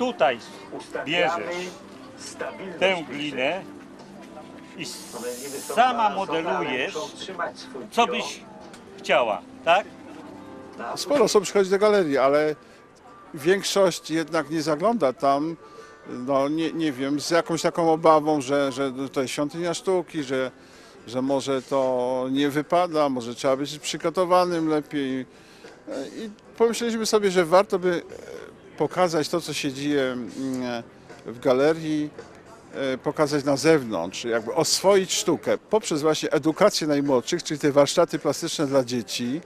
tutaj bierzesz tę glinę i sama modelujesz, co byś chciała, tak? Sporo osób przychodzi do galerii, ale większość jednak nie zagląda tam, no nie, nie wiem, z jakąś taką obawą, że, że to jest świątynia sztuki, że, że może to nie wypada, może trzeba być przygotowanym lepiej. I pomyśleliśmy sobie, że warto by pokazać to, co się dzieje mm, w galerii, e, pokazać na zewnątrz, jakby oswoić sztukę poprzez właśnie edukację najmłodszych, czyli te warsztaty plastyczne dla dzieci,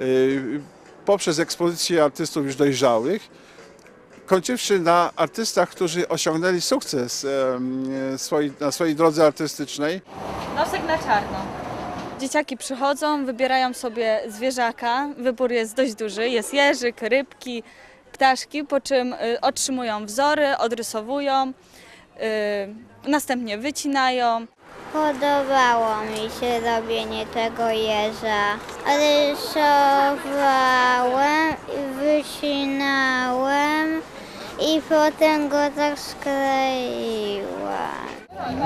y, poprzez ekspozycję artystów już dojrzałych, kończywszy na artystach, którzy osiągnęli sukces swoi, na swojej drodze artystycznej. Nosek na czarno. Dzieciaki przychodzą, wybierają sobie zwierzaka. Wybór jest dość duży. Jest jeżyk, rybki, ptaszki, po czym y, otrzymują wzory, odrysowują, y, następnie wycinają. Podobało mi się robienie tego jeża. Rysowałem, wycinałem i potem go tak skleiłam.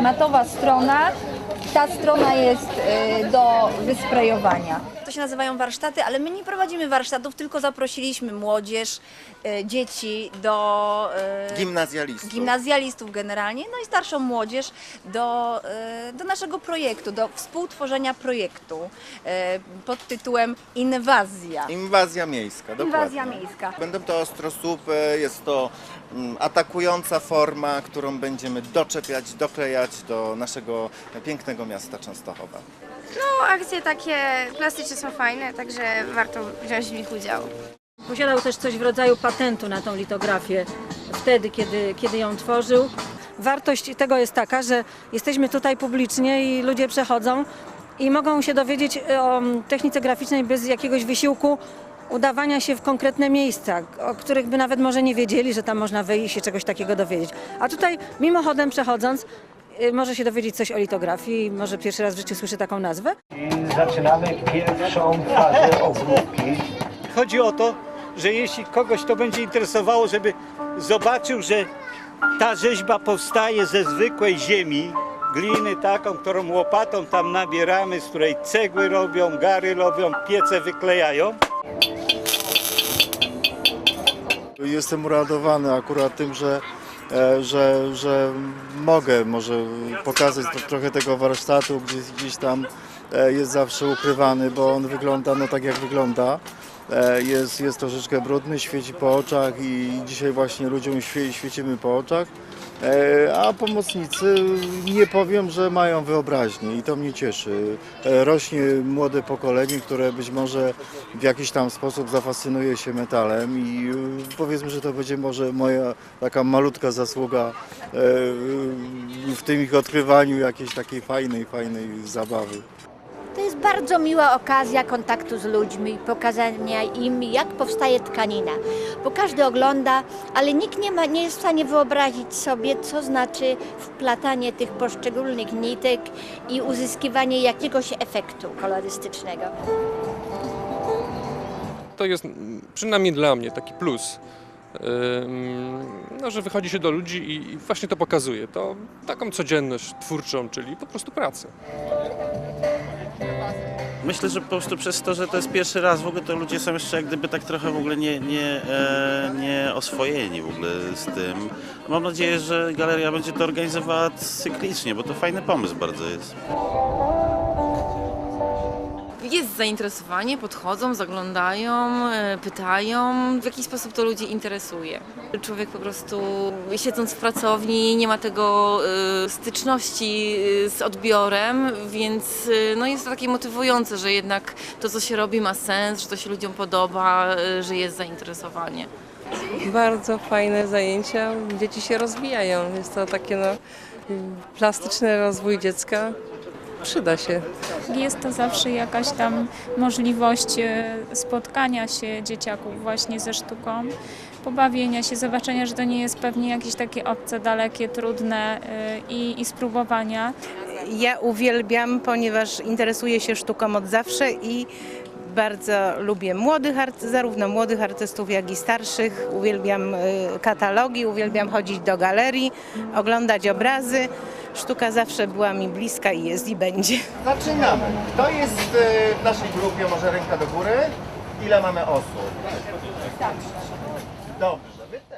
matowa strona. Ta strona jest y, do wysprejowania. Się nazywają warsztaty, ale my nie prowadzimy warsztatów, tylko zaprosiliśmy młodzież, e, dzieci do e, Gimnazjalistów. gimnazjalistów generalnie, no i starszą młodzież do, e, do naszego projektu, do współtworzenia projektu e, pod tytułem Inwazja. Inwazja miejska, Inwazja dokładnie. miejska. Będą to ostrosłupy, jest to mm, atakująca forma, którą będziemy doczepiać, doklejać do naszego pięknego miasta Częstochowa. No, akcje takie plastyczne są fajne, także warto wziąć w nich udział. Posiadał też coś w rodzaju patentu na tą litografię wtedy, kiedy, kiedy ją tworzył. Wartość tego jest taka, że jesteśmy tutaj publicznie i ludzie przechodzą i mogą się dowiedzieć o mm, technice graficznej bez jakiegoś wysiłku udawania się w konkretne miejsca, o których by nawet może nie wiedzieli, że tam można wyjść i się czegoś takiego dowiedzieć. A tutaj mimochodem przechodząc może się dowiedzieć coś o litografii, może pierwszy raz w życiu słyszy taką nazwę. I zaczynamy pierwszą fazę obróbki. Chodzi o to, że jeśli kogoś to będzie interesowało, żeby zobaczył, że ta rzeźba powstaje ze zwykłej ziemi, gliny taką, którą łopatą tam nabieramy, z której cegły robią, gary robią, piece wyklejają. Jestem uradowany akurat tym, że, że, że mogę może pokazać trochę tego warsztatu, gdzieś, gdzieś tam e, jest zawsze ukrywany, bo on wygląda no tak jak wygląda. E, Jest, jest troszeczkę brudny, świeci po oczach i dzisiaj właśnie ludziom świe, świecimy po oczach. E, A pomocnicy nie powiem, że mają wyobraźnię i to mnie cieszy. E, Rośnie młode pokolenie, które być może w jakiś tam sposób zafascynuje się metalem i e, powiedzmy, że to będzie może moja taka malutka zasługa w tym ich odkrywaniu jakiejś takiej fajnej, fajnej zabawy. Bardzo miła okazja kontaktu z ludźmi, pokazania im, jak powstaje tkanina. Bo każdy ogląda, ale nikt nie, ma, nie jest w stanie wyobrazić sobie, co znaczy wplatanie tych poszczególnych nitek i uzyskiwanie jakiegoś efektu kolorystycznego. to jest przynajmniej dla mnie taki plus, no, że wychodzi się do ludzi i właśnie to pokazuje. To taką codzienność twórczą, czyli po prostu pracę. Myślę, że po prostu przez to, że to jest pierwszy raz w ogóle, to ludzie są jeszcze jak gdyby tak trochę w ogóle nie, nie, e, nie oswojeni w ogóle z tym. Mam nadzieję, że galeria będzie to organizowała cyklicznie, bo to fajny pomysł bardzo jest. Jest zainteresowanie, podchodzą, zaglądają, e, pytają, w jaki sposób to ludzi interesuje. Człowiek po prostu siedząc w pracowni nie ma tego e, styczności e, z odbiorem, więc no jest to takie motywujące, że jednak to, co się robi ma sens, że to się ludziom podoba, że jest zainteresowanie. Bardzo fajne zajęcia, dzieci się rozwijają. Jest to takie no, plastyczny rozwój dziecka. Przyda się. Jest to zawsze jakaś tam możliwość e, spotkania się dzieciaków właśnie ze sztuką, pobawienia się, zobaczenia, że to nie jest pewnie jakieś takie obce, dalekie, trudne e, i, i spróbowania. Ja uwielbiam, ponieważ interesuję się sztuką od zawsze i Bardzo lubię młodych, zarówno młodych artystów, jak i starszych. Uwielbiam y, katalogi, uwielbiam chodzić do galerii, oglądać obrazy. Sztuka zawsze była mi bliska i jest i będzie. Zaczynamy. Kto jest e, w naszej grupie? Może ręka do góry? Ile mamy osób? Dobrze. Wy-